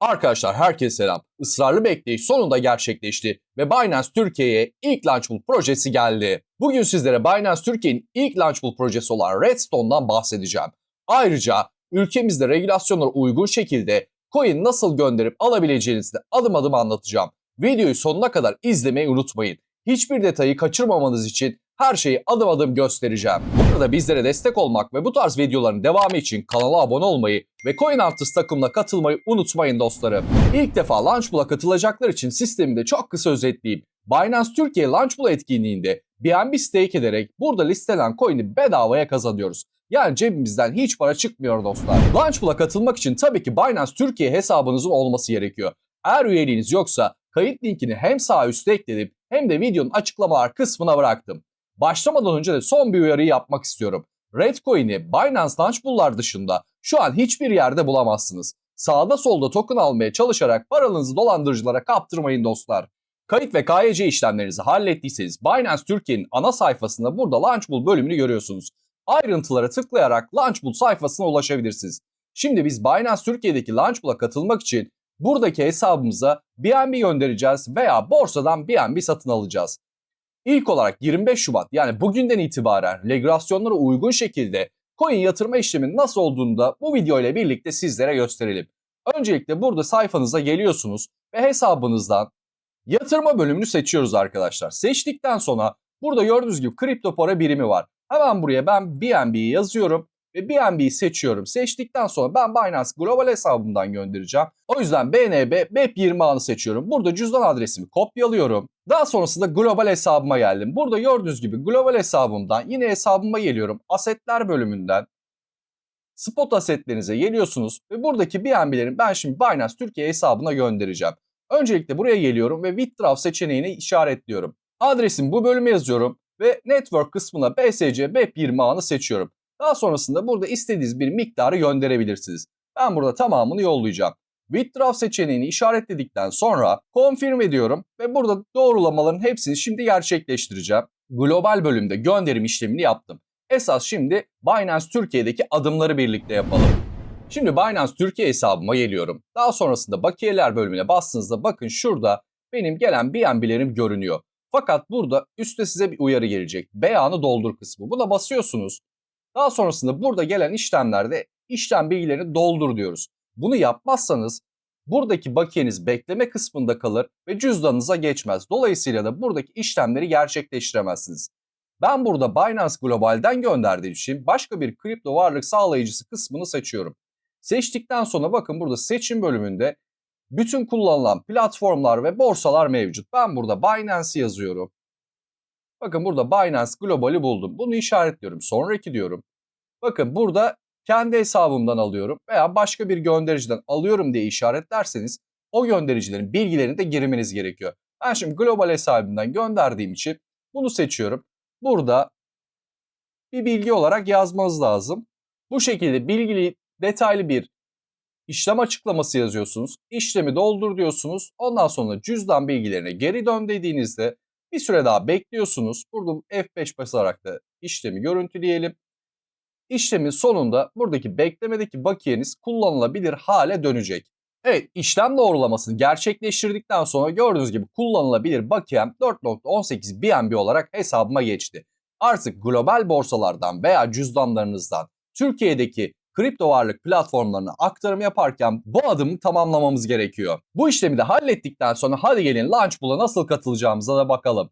Arkadaşlar herkese selam. Israrlı bekleyiş sonunda gerçekleşti ve Binance Türkiye'ye ilk Launchpool projesi geldi. Bugün sizlere Binance Türkiye'nin ilk Launchpool projesi olan Redstone'dan bahsedeceğim. Ayrıca ülkemizde regülasyonlara uygun şekilde coin nasıl gönderip alabileceğinizi de adım adım anlatacağım. Videoyu sonuna kadar izlemeyi unutmayın. Hiçbir detayı kaçırmamanız için her şeyi adım adım göstereceğim. Burada bizlere destek olmak ve bu tarz videoların devamı için kanala abone olmayı ve Coin Hunters takımına katılmayı unutmayın dostlarım. İlk defa Launchpool'a katılacaklar için sistemi de çok kısa özetleyeyim. Binance Türkiye Launchpool etkinliğinde BNB stake ederek burada listelen coin'i bedavaya kazanıyoruz. Yani cebimizden hiç para çıkmıyor dostlar. Launchpool'a katılmak için tabii ki Binance Türkiye hesabınızın olması gerekiyor. Eğer üyeliğiniz yoksa kayıt linkini hem sağ üstte ekledim hem de videonun açıklamalar kısmına bıraktım. Başlamadan önce de son bir uyarıyı yapmak istiyorum. Redcoin'i Binance Launchpool'lar dışında şu an hiçbir yerde bulamazsınız. Sağda solda token almaya çalışarak paranızı dolandırıcılara kaptırmayın dostlar. Kayıt ve KYC işlemlerinizi hallettiyseniz Binance Türkiye'nin ana sayfasında burada Launchpool bölümünü görüyorsunuz. Ayrıntılara tıklayarak Launchpool sayfasına ulaşabilirsiniz. Şimdi biz Binance Türkiye'deki Launchpool'a katılmak için buradaki hesabımıza BNB göndereceğiz veya borsadan BNB satın alacağız. İlk olarak 25 Şubat yani bugünden itibaren regülasyonlara uygun şekilde coin yatırma işleminin nasıl olduğunu da bu video ile birlikte sizlere gösterelim. Öncelikle burada sayfanıza geliyorsunuz ve hesabınızdan yatırma bölümünü seçiyoruz arkadaşlar. Seçtikten sonra burada gördüğünüz gibi kripto para birimi var. Hemen buraya ben BNB'yi yazıyorum ve BNB'yi seçiyorum. Seçtikten sonra ben Binance Global hesabımdan göndereceğim. O yüzden BNB BEP20 ağını seçiyorum. Burada cüzdan adresimi kopyalıyorum. Daha sonrasında global hesabıma geldim. Burada gördüğünüz gibi global hesabımdan yine hesabıma geliyorum. Asetler bölümünden spot asetlerinize geliyorsunuz ve buradaki BNB'lerin ben şimdi Binance Türkiye hesabına göndereceğim. Öncelikle buraya geliyorum ve withdraw seçeneğini işaretliyorum. Adresimi bu bölüme yazıyorum ve network kısmına BSC BEP20 ağını seçiyorum. Daha sonrasında burada istediğiniz bir miktarı gönderebilirsiniz. Ben burada tamamını yollayacağım. Withdraw seçeneğini işaretledikten sonra confirm ediyorum ve burada doğrulamaların hepsini şimdi gerçekleştireceğim. Global bölümde gönderim işlemini yaptım. Esas şimdi Binance Türkiye'deki adımları birlikte yapalım. Şimdi Binance Türkiye hesabıma geliyorum. Daha sonrasında bakiyeler bölümüne bastığınızda bakın şurada benim gelen BNB'lerim görünüyor. Fakat burada üstte size bir uyarı gelecek. Beyanı doldur kısmı. Buna basıyorsunuz. Daha sonrasında burada gelen işlemlerde işlem bilgilerini doldur diyoruz. Bunu yapmazsanız buradaki bakiyeniz bekleme kısmında kalır ve cüzdanınıza geçmez. Dolayısıyla da buradaki işlemleri gerçekleştiremezsiniz. Ben burada Binance Global'den gönderdiğim için başka bir kripto varlık sağlayıcısı kısmını seçiyorum. Seçtikten sonra bakın burada seçim bölümünde bütün kullanılan platformlar ve borsalar mevcut. Ben burada Binance yazıyorum. Bakın burada Binance Global'i buldum. Bunu işaretliyorum. Sonraki diyorum. Bakın burada kendi hesabımdan alıyorum veya başka bir göndericiden alıyorum diye işaretlerseniz o göndericilerin bilgilerini de girmeniz gerekiyor. Ben şimdi global hesabımdan gönderdiğim için bunu seçiyorum. Burada bir bilgi olarak yazmanız lazım. Bu şekilde bilgili detaylı bir işlem açıklaması yazıyorsunuz. İşlemi doldur diyorsunuz. Ondan sonra cüzdan bilgilerine geri dön dediğinizde bir süre daha bekliyorsunuz. Burada F5 basarak da işlemi görüntüleyelim. İşlemin sonunda buradaki beklemedeki bakiyeniz kullanılabilir hale dönecek. Evet işlem doğrulamasını gerçekleştirdikten sonra gördüğünüz gibi kullanılabilir bakiyem 4.18 BNB olarak hesabıma geçti. Artık global borsalardan veya cüzdanlarınızdan Türkiye'deki kripto varlık platformlarına aktarım yaparken bu adımı tamamlamamız gerekiyor. Bu işlemi de hallettikten sonra hadi gelin Launchpool'a nasıl katılacağımıza da bakalım.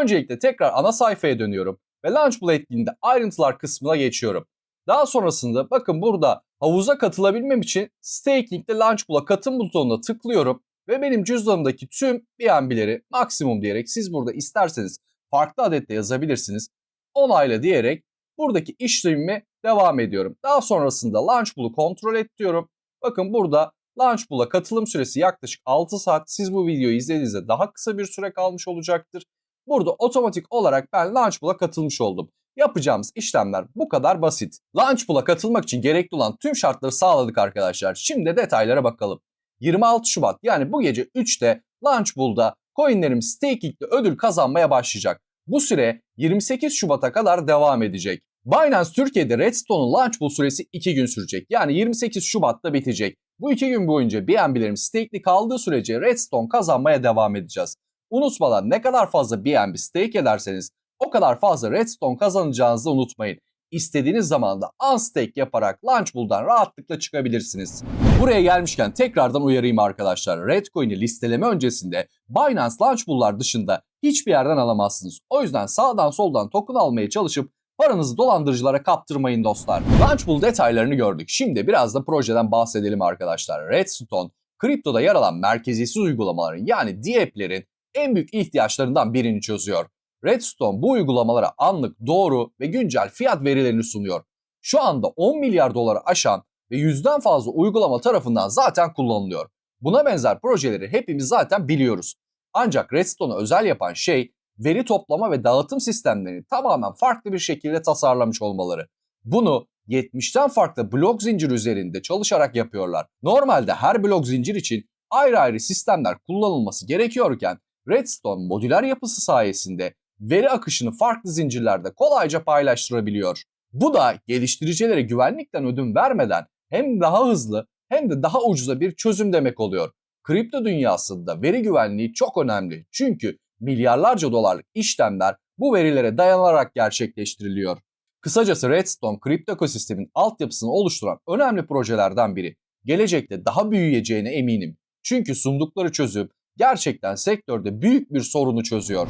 Öncelikle tekrar ana sayfaya dönüyorum ve Launchpool etkinliğinde ayrıntılar kısmına geçiyorum. Daha sonrasında bakın burada havuza katılabilmem için Staking'de Launchpool'a katım butonuna tıklıyorum ve benim cüzdanımdaki tüm BNB'leri maksimum diyerek siz burada isterseniz farklı adette yazabilirsiniz. Onayla diyerek buradaki işlemimi devam ediyorum. Daha sonrasında Launchpool'u kontrol et diyorum. Bakın burada Launchpool'a katılım süresi yaklaşık 6 saat. Siz bu videoyu izlediğinizde daha kısa bir süre kalmış olacaktır. Burada otomatik olarak ben Launchpool'a katılmış oldum. Yapacağımız işlemler bu kadar basit. Launchpool'a katılmak için gerekli olan tüm şartları sağladık arkadaşlar. Şimdi detaylara bakalım. 26 Şubat yani bu gece 3'te Launchpool'da coinlerim staking'de ödül kazanmaya başlayacak. Bu süre 28 Şubat'a kadar devam edecek. Binance Türkiye'de Redstone'un Launchpool süresi 2 gün sürecek. Yani 28 Şubat'ta bitecek. Bu iki gün boyunca BNB'lerim stake'li kaldığı sürece Redstone kazanmaya devam edeceğiz. Unutmadan ne kadar fazla BNB stake ederseniz o kadar fazla Redstone kazanacağınızı unutmayın. İstediğiniz zaman da unstake yaparak Launchpool'dan rahatlıkla çıkabilirsiniz. Buraya gelmişken tekrardan uyarayım arkadaşlar. Redcoin'i listeleme öncesinde Binance Launchpool'lar dışında hiçbir yerden alamazsınız. O yüzden sağdan soldan token almaya çalışıp paranızı dolandırıcılara kaptırmayın dostlar. Launchpool detaylarını gördük. Şimdi biraz da projeden bahsedelim arkadaşlar. Redstone, kriptoda yer alan merkeziyetsiz uygulamaların yani DApp'lerin en büyük ihtiyaçlarından birini çözüyor. Redstone bu uygulamalara anlık, doğru ve güncel fiyat verilerini sunuyor. Şu anda 10 milyar doları aşan ve yüzden fazla uygulama tarafından zaten kullanılıyor. Buna benzer projeleri hepimiz zaten biliyoruz. Ancak Redstone'u özel yapan şey veri toplama ve dağıtım sistemlerini tamamen farklı bir şekilde tasarlamış olmaları. Bunu 70'ten farklı blok zincir üzerinde çalışarak yapıyorlar. Normalde her blok zincir için ayrı ayrı sistemler kullanılması gerekiyorken Redstone modüler yapısı sayesinde veri akışını farklı zincirlerde kolayca paylaştırabiliyor. Bu da geliştiricilere güvenlikten ödün vermeden hem daha hızlı hem de daha ucuza bir çözüm demek oluyor. Kripto dünyasında veri güvenliği çok önemli. Çünkü milyarlarca dolarlık işlemler bu verilere dayanarak gerçekleştiriliyor. Kısacası Redstone kripto ekosistemin altyapısını oluşturan önemli projelerden biri. Gelecekte daha büyüyeceğine eminim. Çünkü sundukları çözüm gerçekten sektörde büyük bir sorunu çözüyor.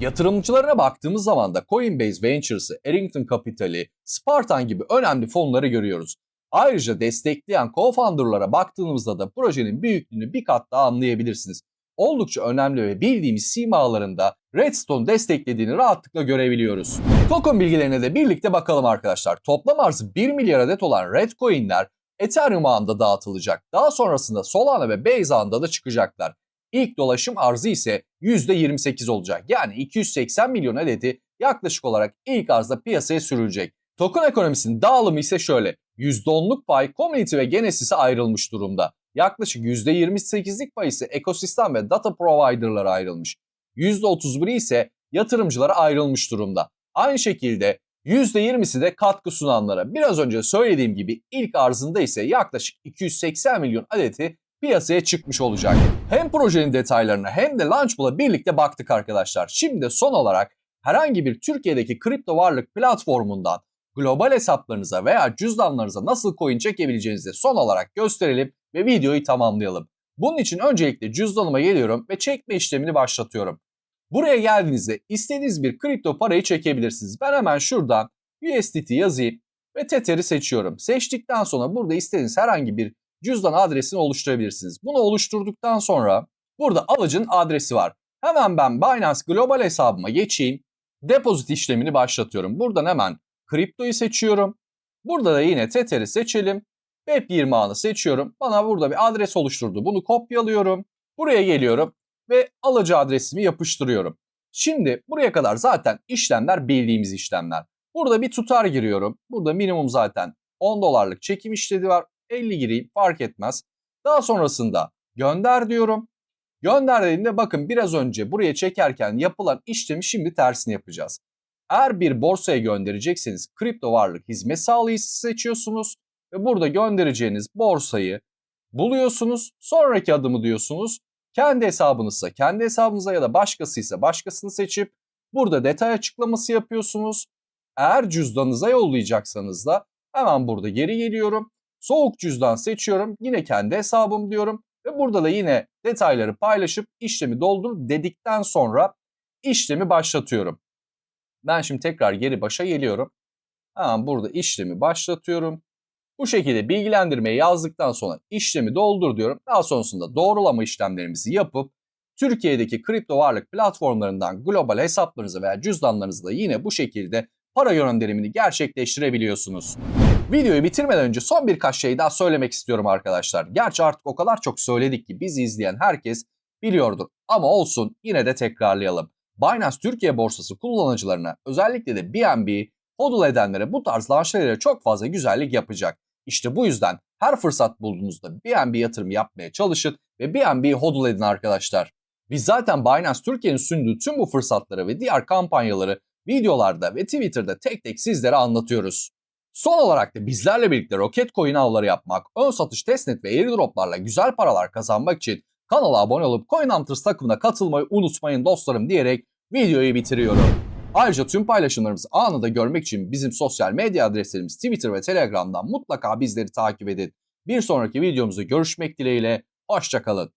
Yatırımcılarına baktığımız zaman da Coinbase Ventures'ı, Arrington Capital'i, Spartan gibi önemli fonları görüyoruz. Ayrıca destekleyen co-founder'lara baktığımızda da projenin büyüklüğünü bir kat daha anlayabilirsiniz. Oldukça önemli ve bildiğimiz simalarında Redstone desteklediğini rahatlıkla görebiliyoruz. Token bilgilerine de birlikte bakalım arkadaşlar. Toplam arzı 1 milyar adet olan Redcoin'ler Ethereum ağında dağıtılacak. Daha sonrasında Solana ve Base ağında da çıkacaklar. İlk dolaşım arzı ise %28 olacak. Yani 280 milyon adeti yaklaşık olarak ilk arzda piyasaya sürülecek. Token ekonomisinin dağılımı ise şöyle. %10'luk pay community ve genesis'e ayrılmış durumda. Yaklaşık %28'lik pay ise ekosistem ve data provider'lara ayrılmış. %31'i ise yatırımcılara ayrılmış durumda. Aynı şekilde %20'si de katkı sunanlara. Biraz önce söylediğim gibi ilk arzında ise yaklaşık 280 milyon adeti piyasaya çıkmış olacak. Hem projenin detaylarına hem de Launchpool'a birlikte baktık arkadaşlar. Şimdi son olarak herhangi bir Türkiye'deki kripto varlık platformundan global hesaplarınıza veya cüzdanlarınıza nasıl coin çekebileceğinizi son olarak gösterelim ve videoyu tamamlayalım. Bunun için öncelikle cüzdanıma geliyorum ve çekme işlemini başlatıyorum. Buraya geldiğinizde istediğiniz bir kripto parayı çekebilirsiniz. Ben hemen şuradan USDT yazayım ve Tether'i seçiyorum. Seçtikten sonra burada istediğiniz herhangi bir cüzdan adresini oluşturabilirsiniz. Bunu oluşturduktan sonra burada alıcının adresi var. Hemen ben Binance Global hesabıma geçeyim. Depozit işlemini başlatıyorum. Buradan hemen kriptoyu seçiyorum. Burada da yine Tether'i seçelim. Web20 ağını seçiyorum. Bana burada bir adres oluşturdu. Bunu kopyalıyorum. Buraya geliyorum ve alıcı adresimi yapıştırıyorum. Şimdi buraya kadar zaten işlemler bildiğimiz işlemler. Burada bir tutar giriyorum. Burada minimum zaten 10 dolarlık çekim işledi var. 50 gireyim fark etmez. Daha sonrasında gönder diyorum. Gönder dediğimde bakın biraz önce buraya çekerken yapılan işlemi şimdi tersini yapacağız. Eğer bir borsaya gönderecekseniz kripto varlık hizmet sağlayıcısı seçiyorsunuz ve burada göndereceğiniz borsayı buluyorsunuz. Sonraki adımı diyorsunuz. Kendi hesabınızsa kendi hesabınıza ya da başkasıysa başkasını seçip burada detay açıklaması yapıyorsunuz. Eğer cüzdanınıza yollayacaksanız da hemen burada geri geliyorum. Soğuk cüzdan seçiyorum. Yine kendi hesabım diyorum. Ve burada da yine detayları paylaşıp işlemi doldur dedikten sonra işlemi başlatıyorum. Ben şimdi tekrar geri başa geliyorum. Hemen burada işlemi başlatıyorum. Bu şekilde bilgilendirmeyi yazdıktan sonra işlemi doldur diyorum. Daha sonrasında doğrulama işlemlerimizi yapıp Türkiye'deki kripto varlık platformlarından global hesaplarınızı veya cüzdanlarınızı da yine bu şekilde para gönderimini gerçekleştirebiliyorsunuz. Videoyu bitirmeden önce son birkaç şey daha söylemek istiyorum arkadaşlar. Gerçi artık o kadar çok söyledik ki bizi izleyen herkes biliyordur. Ama olsun yine de tekrarlayalım. Binance Türkiye borsası kullanıcılarına özellikle de BNB, hodl edenlere bu tarz launchlarıyla çok fazla güzellik yapacak. İşte bu yüzden her fırsat bulduğunuzda BNB yatırım yapmaya çalışın ve BNB hodl edin arkadaşlar. Biz zaten Binance Türkiye'nin sunduğu tüm bu fırsatları ve diğer kampanyaları videolarda ve Twitter'da tek tek sizlere anlatıyoruz. Son olarak da bizlerle birlikte roket coin avları yapmak, ön satış testnet ve airdroplarla güzel paralar kazanmak için kanala abone olup Coin Hunters takımına katılmayı unutmayın dostlarım diyerek videoyu bitiriyorum. Ayrıca tüm paylaşımlarımızı anında görmek için bizim sosyal medya adreslerimiz Twitter ve Telegram'dan mutlaka bizleri takip edin. Bir sonraki videomuzda görüşmek dileğiyle, hoşçakalın.